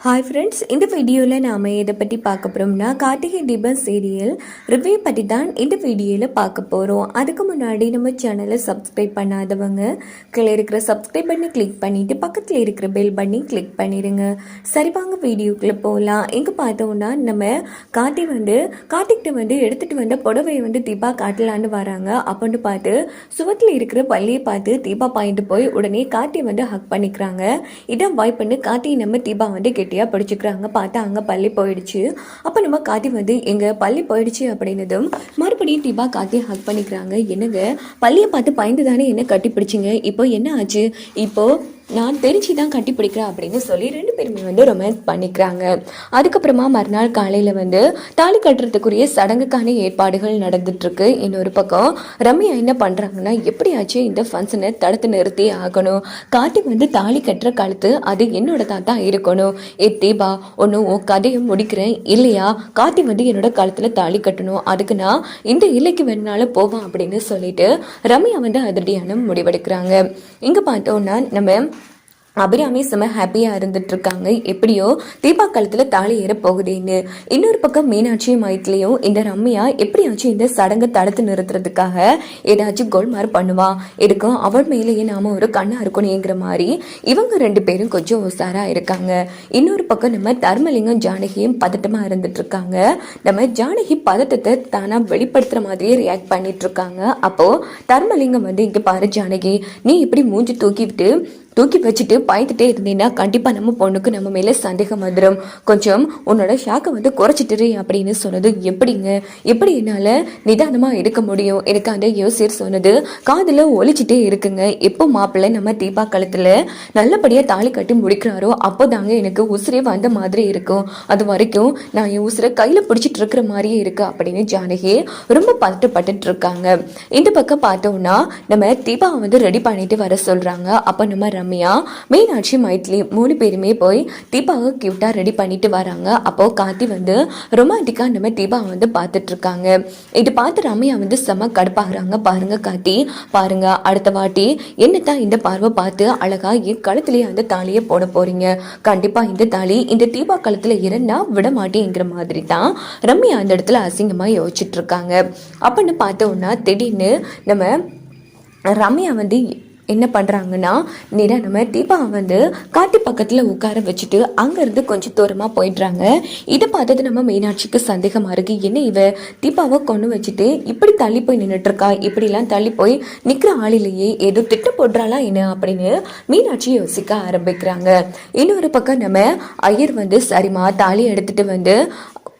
Hi friends இந்த வீடியோவில் நாம் எதை பற்றி பார்க்க போகிறோம்னா கார்த்திகை தீபம் சீரியல் ரிவ்யூ பற்றி தான் இந்த வீடியோவில் பார்க்க போகிறோம் அதுக்கு முன்னாடி நம்ம சேனலை சப்ஸ்கிரைப் பண்ணாதவங்க கீழே இருக்கிற சப்ஸ்கிரைப் பண்ணி கிளிக் பண்ணிவிட்டு பக்கத்தில் இருக்கிற பெல் பண்ணி கிளிக் பண்ணிடுங்க சரி வாங்க வீடியோக்குள்ளே போகலாம் எங்கே பார்த்தோம்னா நம்ம கார்த்தி வந்து கார்த்திகிட்ட வந்து எடுத்துகிட்டு வந்த புடவையை வந்து தீபா காட்டலான்னு வராங்க. அப்படின்னு பார்த்து சுவத்தில் இருக்கிற பள்ளியை பார்த்து தீபா பாயிண்ட் போய் உடனே கார்த்தி வந்து ஹக் பண்ணிக்கிறாங்க. இதான் பாய் பண்ணி. கார்த்தியை நம்ம தீபா வந்து கெட்டியாக பிடிச்சிக்கிறாங்க. பார்த்தா அங்கே பள்ளி போயிடுச்சு. அப்போ நம்ம காதி வந்து எங்கள் பள்ளி போயிடுச்சு அப்படின்னதும் மறுபடியும் தீபா காத்தியை ஹக் பண்ணிக்கிறாங்க. என்னங்க? பள்ளியை பார்த்து பயந்து தானே என்ன கட்டி பிடிச்சிங்க இப்போ என்ன ஆச்சு? இப்போ நான் தெரிஞ்சு தான் கட்டி பிடிக்கிறேன் அப்படின்னு சொல்லி ரெண்டு பேருமே வந்து ரொமான்ஸ் பண்ணிக்கிறாங்க. அதுக்கப்புறமா மறுநாள் காலையில் வந்து தாலி கட்டுறதுக்குரிய சடங்குக்கான ஏற்பாடுகள் நடந்துட்டுருக்கு. இன்னொரு பக்கம் ரம்யா என்ன பண்ணுறாங்கன்னா எப்படியாச்சும் இந்த ஃபங்க்ஷனை தடுத்து நிறுத்தி ஆகணும். கார்த்திக் வந்து தாலி கட்டுற கழுத்து அது என்னோட தான் இருக்கணும். ஏ தீபா ஒன்று உன் கதையை முடிக்கிறேன். இல்லையா? கார்த்திக் வந்து என்னோட கழுத்தில் தாலி கட்டணும். அதுக்கு நான் இந்த இல்லைக்கு வேணுனாலும் போவேன் அப்படின்னு சொல்லிட்டு ரம்யா வந்து அதிரடியான முடிவெடுக்கிறாங்க. இங்கே பார்த்தோன்னா நம்ம அபிராமி செம ஹாப்பியாக இருந்துட்டு இருக்காங்க எப்படியோ தீபா காலத்தில் தாலி ஏற போகுதேன்னு. இன்னொரு பக்கம் மீனாட்சி மைத்திலையும் இந்த ரம்யா எப்படியாச்சும் இந்த சடங்கை தடுத்து நிறுத்துறதுக்காக ஏதாச்சும் கோல்மார் பண்ணுவா. இருக்கும் அவள் மேலேயே நாம ஒரு கண்ணா இருக்கணுங்கிற மாதிரி இவங்க ரெண்டு பேரும் கொஞ்சம் உஷாரா இருக்காங்க. இன்னொரு பக்கம் நம்ம தர்மலிங்கம் ஜானகியும் பதட்டமா இருந்துட்டு இருக்காங்க நம்ம ஜானகி பதட்டத்தை தானா வெளிப்படுத்துற மாதிரியே ரியாக்ட் பண்ணிட்டு இருக்காங்க அப்போ தர்மலிங்கம் வந்து இங்க பாரு ஜானகி நீ இப்படி மூஞ்சி தூக்கிவிட்டு தூக்கி வச்சுட்டு பயந்துட்டே இருந்தீங்கன்னா கண்டிப்பாக நம்ம பொண்ணுக்கு நம்ம மேலே சந்தேகம் வந்துடும் கொஞ்சம் உன்னோட ஷாக்கை வந்து குறைச்சிட்டுரு அப்படின்னு சொன்னது எப்படிங்க? எப்படி என்னால் நிதானமாக இருக்க முடியும்? எனக்கு அந்த யோசிர் சொன்னது காதில் ஒழிச்சிட்டே இருக்குங்க. எப்போ மாப்பிள்ளை நம்ம தீபா கழுத்தில் நல்லபடியாக தாலி கட்டி முடிக்கிறாரோ அப்போதாங்க எனக்கு உசுரே வந்த மாதிரி இருக்கும். அது வரைக்கும் நான் என் உசுரை கையில் பிடிச்சிட்டு இருக்கிற மாதிரியே இருக்கு அப்படின்னு ஜானகி ரொம்ப பதட்டப்பட்டு இருக்காங்க. இந்த பக்கம் பார்த்தோம்னா நம்ம தீபாவை வந்து ரெடி பண்ணிட்டு வர சொல்கிறாங்க அப்போ நம்ம ரம்யா மீனாட்சி மைத்லி மூணு பேருமே போய் தீபாவை கியூட்டாக ரெடி பண்ணிட்டு வராங்க. அப்போ கார்த்தி வந்து ரொமான்டிக்காக நம்ம தீபாவை வந்து பார்த்துட்டு இருக்காங்க. இது பார்த்து ரம்யா வந்து செம கடுப்பாகிறாங்க. பாருங்க கார்த்தி பாருங்க அடுத்த வாட்டி என்னத்தான் இந்த பார்வை பார்த்து அழகா என் கழுத்துலயே அந்த தாலியை போட போறீங்க? கண்டிப்பா இந்த தாலி இந்த தீபா கழுத்துல இருந்தா விட மாட்டேங்கிற மாதிரி தான் ரம்யா அந்த இடத்துல அசிங்கமா யோசிச்சுட்டு இருக்காங்க. அப்படின்னு பார்த்தோம்னா திடீர்னு நம்ம ரம்யா வந்து என்ன பண்ணுறாங்கன்னா நேராக நம்ம தீபாவை வந்து காட்டி பக்கத்தில் உட்கார வச்சுட்டு அங்கேருந்து கொஞ்சம் தூரமாக போயிடுறாங்க. இதை பார்த்தது நம்ம மீனாட்சிக்கு சந்தேகமாக இருக்குது என்ன இவ தீபாவை கொண்டு வச்சுட்டு இப்படி தள்ளி போய் நின்றுட்டுருக்கா இப்படிலாம் தள்ளி போய் நிற்கிற ஆளிலேயே ஏதோ திட்டம் போடுறாளா என்ன அப்படின்னு மீனாட்சி யோசிக்க ஆரம்பிக்கிறாங்க. இன்னொரு பக்கம் நம்ம ஐயர் வந்து சரிம்மா தாலி எடுத்துகிட்டு வந்து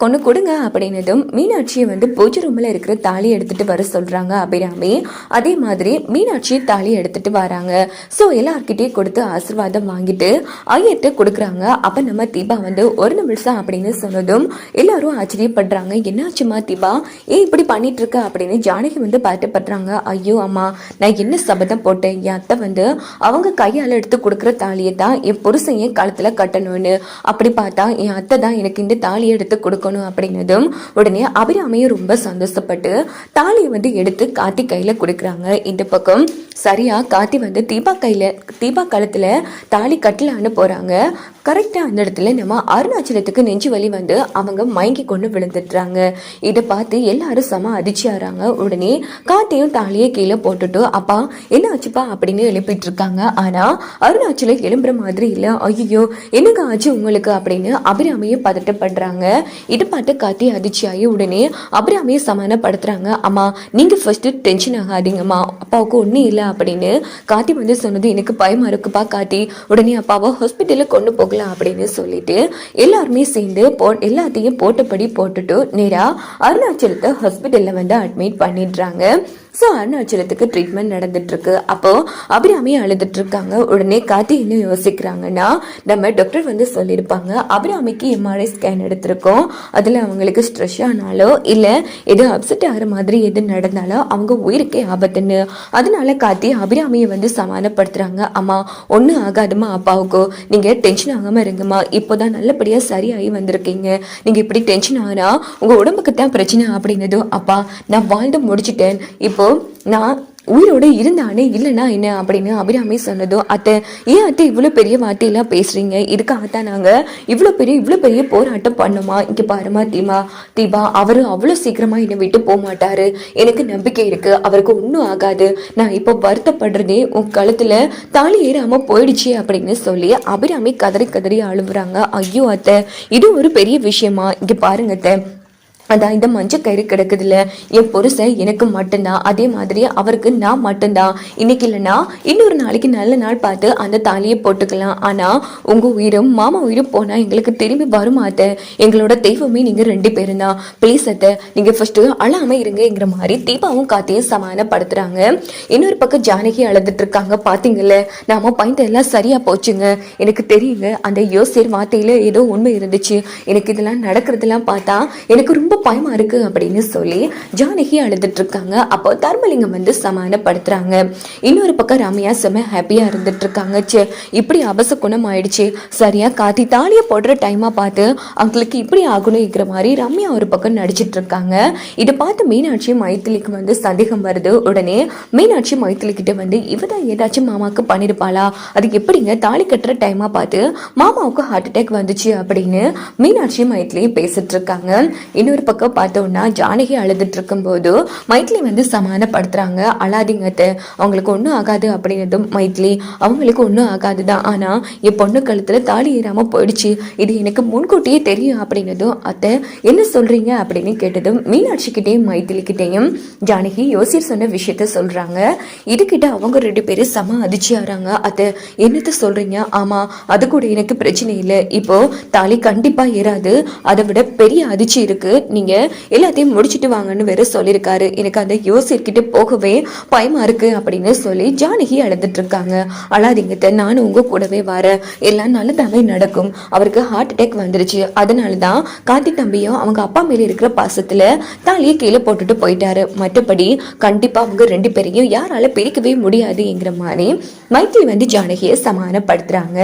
கொண்டு கொடுங்க அப்படின்னதும் மீனாட்சியை வந்து பூஜை ரூமில் இருக்கிற தாலி எடுத்துகிட்டு வர சொல்கிறாங்க அபிராமி. அதே மாதிரி மீனாட்சி தாலி எடுத்துகிட்டு வராங்க. ஸோ எல்லார்கிட்டையும் கொடுத்து ஆசீர்வாதம் வாங்கிட்டு ஐயர்கிட்ட கொடுக்குறாங்க. அப்போ நம்ம தீபா வந்து ஒரு நிமிஷம் அப்படின்னு சொன்னதும் எல்லாரும் ஆச்சரியப்படுறாங்க. என்னாச்சுமா தீபா? ஏன் இப்படி பண்ணிட்டு இருக்க அப்படின்னு ஜானகி வந்து பாட்டுப்படுறாங்க ஐயோ அம்மா நான் என்ன சபதம் போட்டேன்? என் அத்தை வந்து அவங்க கையால் எடுத்து கொடுக்குற தாலியை தான் என் புருஷன் என் காலத்தில் கட்டணும்னு. அப்படி பார்த்தா என் அத்தை தான் எனக்கு இந்த தாலியை எடுத்து கொடுக்கணும் அப்படின்னதும் உடனே அபிராமியும் ரொம்ப சந்தோஷப்பட்டு தாலியை வந்து எடுத்து காத்தி கையில் கொடுக்குறாங்க. இந்த பக்கம் சரியாக காத்தி வந்து தீபா கையில் தீபா காலத்தில் தாலி கட்டலான்னு போகிறாங்க கரெக்டாக அந்த இடத்துல நம்ம அருணாச்சலத்துக்கு நெஞ்சு வலி வந்து அவங்க மயங்கி கொண்டு விழுந்துடுறாங்க. இதை பார்த்து எல்லாரும் செம அதிர்ச்சியாகிறாங்க உடனே காத்தையும் தாலியை கீழே போட்டுட்டு அப்பா என்ன ஆச்சுப்பா அப்படின்னு எழுப்பிட்டு இருக்காங்க அருணாச்சலம் எழும்புற மாதிரி இல்லை. ஐயோ என்னங்க ஆச்சு உங்களுக்கு? அப்படின்னு அபிராமியும் பதட்டப்படுறாங்க. இதை பார்த்து கார்த்தி அதிர்ச்சியாகி உடனே அபிராமியை சமாதானப்படுத்துறாங்க. அம்மா நீங்க ஃபஸ்ட்டு டென்ஷன் ஆகாதீங்கம்மா. அப்பாவுக்கு ஒன்றும் இல்லை அப்படின்னு கார்த்தி வந்து சொன்னது எனக்கு பயமாக இருக்குப்பா கார்த்தி. உடனே அப்பாவை ஹாஸ்பிட்டலுக்கு கொண்டு போகலாம் அப்படின்னு சொல்லிட்டு எல்லாருமே சேர்ந்து போ எல்லாத்தையும் போட்டபடி போட்டுட்டு நேராக அருணாச்சலத்தை ஹாஸ்பிட்டலில் வந்து அட்மிட் பண்ணிடுறாங்க. ஸோ அருணாச்சலத்துக்கு ட்ரீட்மெண்ட் நடந்துட்டுருக்கு. அப்போது அபிராமி அழுதுட்ருக்காங்க உடனே கார்த்தி என்ன யோசிக்கிறாங்கன்னா நம்ம டாக்டர் வந்து சொல்லியிருப்பாங்க அபிராமிக்கு எம்ஆர்ஐ ஸ்கேன் எடுத்திருக்கோம். அதில் அவங்களுக்கு ஸ்ட்ரெஸ் ஆனாலோ இல்லை எது அப்செட் ஆகிற மாதிரி எது நடந்தாலோ அவங்க உயிருக்கே ஆபத்துன்னு. அதனால காத்தி அபிராமியை வந்து சமாதானப்படுத்துகிறாங்க அம்மா ஒன்றும் ஆகாதுமா அப்பாவுக்கோ. நீங்கள் டென்ஷன் ஆகாமல் இருங்கம்மா. இப்போ தான் நல்லபடியாக சரியாகி வந்திருக்கீங்க. நீங்கள் இப்படி டென்ஷன் ஆகினா உங்கள் உடம்புக்கு தான் பிரச்சனை அப்படின்னதும் அப்பா நான் வாழ்ந்து முடிச்சிட்டேன். இப்போ நான் உயிரோடு இருந்தானே இல்லைனா என்ன அப்படின்னு அபிராமி சொன்னதும் அத்தை ஏன் அத்தை இவ்வளோ பெரிய வார்த்தையெல்லாம் பேசுகிறீங்க இதுக்காக தான் நாங்கள் இவ்வளோ பெரிய இவ்வளோ பெரிய போராட்டம் பண்ணோமா? இங்கே பாருமா தீமா தீபா அவர் அவ்வளோ சீக்கிரமாக என்னை விட்டு போக மாட்டார். எனக்கு நம்பிக்கை இருக்குது அவருக்கு ஒன்றும் ஆகாது. நான் இப்போ வருத்தப்படுறதே உன் கழுத்தில் தாலி ஏறாமல் போயிடுச்சு அப்படின்னு சொல்லி அபிராமி கதறி கதறி அழுவுறாங்க. ஐயோ அத்தை இது ஒரு பெரிய விஷயமா? இங்கே பாருங்க அத்தை. அதான் இந்த மஞ்சள் கயிறு கிடக்குதுல்ல என் புருஷன் எனக்கு மட்டும்தான். அதே மாதிரி அவருக்கு நான் மட்டும்தான். இன்னைக்கு இல்லைன்னா இன்னொரு நாளைக்கு நல்ல நாள் பார்த்து அந்த தாலியை போட்டுக்கலாம். ஆனா உங்க உயிரும் மாமா உயிரும் போனா எங்களுக்கு திரும்பி வருமா அத்தை? எங்களோட தெய்வமே நீங்க ரெண்டு பேரும் தான். ப்ளீஸ் அத்தை நீங்க ஃபர்ஸ்ட் அழாம இருங்கங்கிற மாதிரி தீபாவும் காத்தையும் சமாதானப்படுத்துறாங்க. இன்னொரு பக்கம் ஜானகி அழுதுட்டு இருக்காங்க பாத்தீங்கல்ல? நாம பாயிண்ட் எல்லாம் சரியா போச்சுங்க. எனக்கு தெரியுங்க அந்த யோசியர் வார்த்தையில ஏதோ உண்மை இருந்துச்சு. எனக்கு இதெல்லாம் நடக்கிறதெல்லாம் பார்த்தா எனக்கு ரொம்ப பயமா இருக்கு அப்படின்னு சொல்லி ஜானகி அழுதுட்டு இருக்காங்க அப்போ தர்மலிங்கம் வந்து சமாதானப்படுத்துறாங்க. இன்னொரு பக்கம் ரம்யா செம ஹாப்பியா இருந்துட்டு இருக்காங்க ச்சே இப்படி அபச குணம் ஆயிடுச்சு. சரியா காத்தி தாலியை போடுற டைமா பார்த்து அவங்களுக்கு இப்படி ஆகணுங்கிற மாதிரி ரம்யா ஒரு பக்கம் நடிச்சிட்டு இருக்காங்க இதை பார்த்து மீனாட்சி மைத்திலிக்கு வந்து சந்தேகம் வருது. உடனே மீனாட்சி மைத்திலி கிட்ட வந்து இவ தான் ஏதாச்சும் மாமாவுக்கு பண்ணிருப்பாளா? அது எப்படிங்க தாலி கட்டுற டைமா பார்த்து மாமாவுக்கு ஹார்ட் அட்டாக் வந்துச்சு அப்படின்னு மீனாட்சி மைத்திலி பேசிட்டு இருக்காங்க இன்னொரு பக்கம் பார்த்தோம்னா ஜானகி அழுதுட்டு இருக்கும்போது மைத்லி வந்து சமானப்படுத்துகிறாங்க அழாதீங்க அத்தை அவங்களுக்கு ஒன்றும் ஆகாது அப்படின்னதும் மைத்லி அவங்களுக்கு ஒன்றும் ஆகாது தான் ஆனால் என் பொண்ணு கழுத்தில் தாலி ஏறாமல் போயிடுச்சு. இது எனக்கு முன்கூட்டியே தெரியும் அப்படின்னதும் அத்தை என்ன சொல்கிறீங்க அப்படின்னு கேட்டதும் மீனாட்சிக்கிட்டேயும் மைத்திலிக்கிட்டேயும் ஜானகி யோசிர் சொன்ன விஷயத்த சொல்கிறாங்க இதுக்கிட்ட அவங்க ரெண்டு பேரும் சம அதிர்ச்சியாகிறாங்க. அத்தை என்னத்த சொல்கிறீங்க ஆமாம் அது கூட எனக்கு பிரச்சனை இல்லை. இப்போது தாலி கண்டிப்பாக ஏறாது. அதை விட பெரிய அதிர்ச்சி இருக்குது நீங்க எல்லாத்தையும் முடிச்சிட்டு வாங்கன்னு வேற சொல்லியிருக்காரு. எனக்கு அந்த யோசிக்கிட்டு போகவே பயமா இருக்கு அப்படின்னு சொல்லி ஜானகி அழுதுட்டு இருக்காங்க. அழாதீங்கத்த நானும் உங்க கூடவே வரேன். எல்லாம் நல்லதாவே நடக்கும். அவருக்கு ஹார்ட் அட்டாக் வந்துருச்சு. அதனால தான் கார்த்தி தம்பியும் அவங்க அப்பா மேல இருக்கிற பாசத்துல தாலியை கீழே போட்டுட்டு போயிட்டாரு. மற்றபடி கண்டிப்பா அவங்க ரெண்டு பேரையும் யாரால பிரிக்கவே முடியாதுங்கிற மாதிரி மைத்திரி வந்து ஜானகியை சமாதானப்படுத்துறாங்க.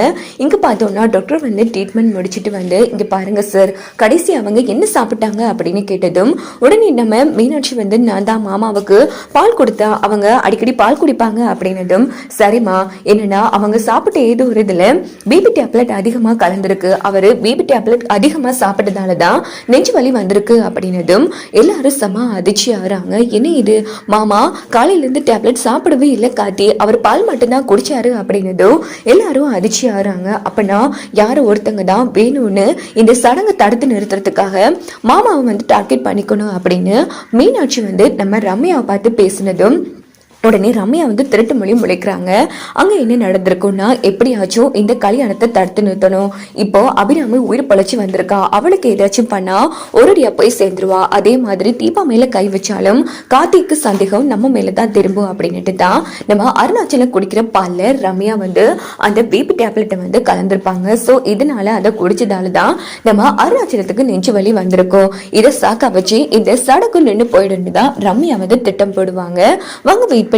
இங்க பார்த்தோம்னா டாக்டர் வந்து ட்ரீட்மெண்ட் முடிச்சிட்டு வந்து இங்க பாருங்க சார் கடைசி அவங்க என்ன சாப்பிட்டாங்க அப்படின்னு கேட்டதும் உடனே நம்ம மீனாட்சி வந்து நான் தான் மாமாவுக்கு பால் கொடுத்தா அவங்க அடிக்கடி பால் குடிப்பாங்க அப்படின்னதும் சரிம்மா என்னன்னா அவங்க சாப்பிட்ட ஏதோ ஒரு இதில் பேபி டேப்லெட் அதிகமாக கலந்துருக்கு. அவர் பேபி டேப்லெட் அதிகமாக சாப்பிட்டதால தான் நெஞ்சு வலி வந்திருக்கு அப்படின்னதும் எல்லாரும் செம அதிர்ச்சி ஆகிறாங்க. என்ன இது? மாமா காலையிலேருந்து டேப்லெட் சாப்பிடவே இல்லை காத்தி அவர் பால் மட்டும்தான் குடிச்சாரு அப்படின்னதும் எல்லாரும் அதிர்ச்சி ஆகிறாங்க. அப்படின்னா யார் ஒருத்தங்க தான் வேணும்னு இந்த சடங்கை தடுத்து நிறுத்துறதுக்காக மாமாவை வந்து டார்கெட் பண்ணிக்கணும் அப்படின்னு மீனாட்சி வந்து நம்ம ரம்யாவை பார்த்து பேசினதும் உடனே ரம்யா வந்து திருட்டு மொழி முளைக்கிறாங்க. அங்கே என்ன நடந்திருக்கும்னா எப்படியாச்சும் இந்த கல்யாணத்தை தடுத்து நிறுத்தணும். இப்போ அபிராமி உயிர் பழச்சி வந்திருக்கா. அவளுக்கு ஏதாச்சும் பண்ணா ஒரடியா போய் சேர்ந்துருவா. அதே மாதிரி தீபா மேல கை வச்சாலும் கார்த்திக்கு சந்தேகம் நம்ம மேல தான் திரும்பும் அப்படின்னுட்டு தான் நம்ம அருணாச்சலம் குடிக்கிற பால்ல ரம்யா வந்து அந்த பிபி டேப்லெட்டை வந்து கலந்துருப்பாங்க. ஸோ இதனால அதை குடிச்சதால தான் நம்ம அருணாச்சலத்துக்கு நெஞ்சு வலி வந்திருக்கும். இதை சாக்கா வச்சு இந்த சடக்கு நின்று போயிடுன்னு தான் ரம்யா வந்து திட்டம் போடுவாங்க. வாங்க வெயிட்